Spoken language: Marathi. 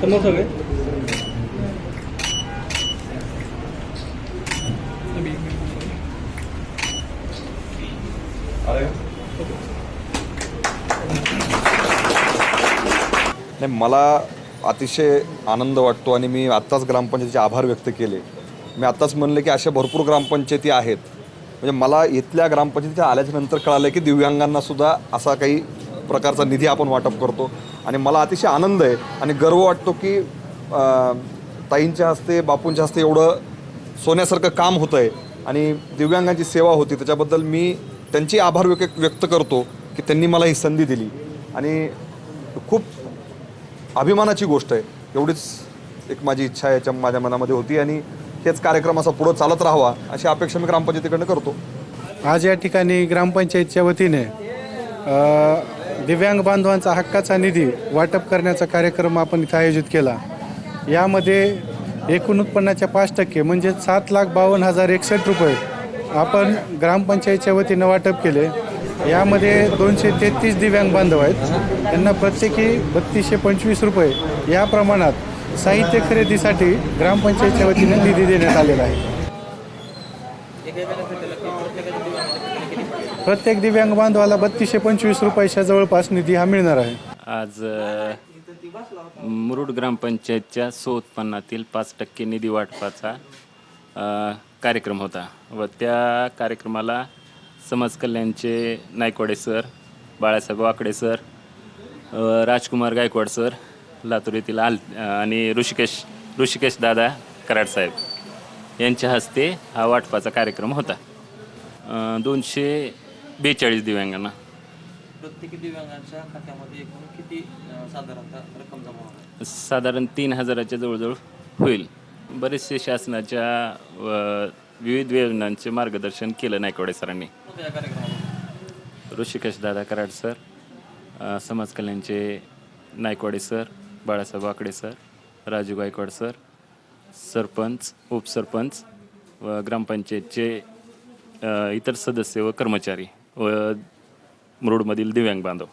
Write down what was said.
समोर सगळे. नाही मला अतिशय आनंद वाटतो आणि मी आत्ताच ग्रामपंचायतीचे आभार व्यक्त केले. मी आत्ताच म्हणले की अशा भरपूर ग्रामपंचायती आहेत. म्हणजे मला इथल्या ग्रामपंचायतीच्या आल्याच्यानंतर कळालं की दिव्यांगांना सुद्धा असा काही प्रकारचा निधी आपण वाटप करतो. आणि मला अतिशय आनंद आहे आणि गर्व वाटतो की ताईंच्या हस्ते बापूंच्या हस्ते एवढं सोन्यासारखं काम होतं आहे आणि दिव्यांगांची सेवा होती. त्याच्याबद्दल मी त्यांची आभार व्यक्त व्यक्त करतो की त्यांनी मला ही संधी दिली. आणि खूप अभिमानाची गोष्ट आहे. एवढीच एक माझी इच्छा याच्या माझ्या मनामध्ये होती आणि हेच कार्यक्रम असा पुढं चालत राहावा अशी अपेक्षा मी ग्रामपंचायतीकडनं करतो. आज या ठिकाणी ग्रामपंचायतच्या वतीने दिव्यांग बांधवांचा हक्काचा निधी वाटप करण्याचा कार्यक्रम आपण इथं आयोजित केला. यामध्ये एकूण उत्पन्नाच्या पाच टक्के म्हणजे सात लाख बावन्न हजार एकसष्ट रुपये आपण ग्रामपंचायतच्या वतीनं वाटप केले. यामध्ये दोनशे तेहतीस दिव्यांग बांधव आहेत. त्यांना प्रत्येकी बत्तीसशे पंचवीस रुपये या प्रमाणात साहित्य खरेदीसाठी ग्रामपंचायतच्या वतीनं निधी देण्यात आलेला आहे. प्रत्येक दिव्यांग बांधवाला बत्तीसशे पंचवीस रुपयाच्या जवळपास निधी हा मिळणार आहे. आज मुरुड ग्रामपंचायतच्या सोत्पन्नातील पाच टक्के निधी वाटपाचा कार्यक्रम होता. व त्या कार्यक्रमाला समाज कल्याणचे Naikwade sir Balasaheb Wakde sir Rajkumar Gaikwad sir Latur येथील आल आणि ऋषिकेश ऋषिकेश दादा कराड साहेब. यांच्या हस्ते हा वाटपाचा कार्यक्रम होता. अ, दोनशे बेचाळीस दिव्यांगांना. प्रत्येकी दिव्यांगांच्या खात्यामध्ये एकूण किती अं, साधारणतः रक्कम जमा होणार? साधारण तीन हजाराच्या जवळजवळ होईल. बरेचसे शासनाच्या विविध योजनांचे मार्गदर्शन केलं नायकवाडे सरांनी. होतं या कार्यक्रमात ऋषिकेश दादा कराड सर अ, समाज कल्याणचे Naikwade sir Balasaheb Wakde sir Raju Gaikwad sir sarpanch upsarpanch व ग्रामपंचायतचे अ, इतर सदस्य व कर्मचारी व मुरुडमधील दिव्यांग बांधव.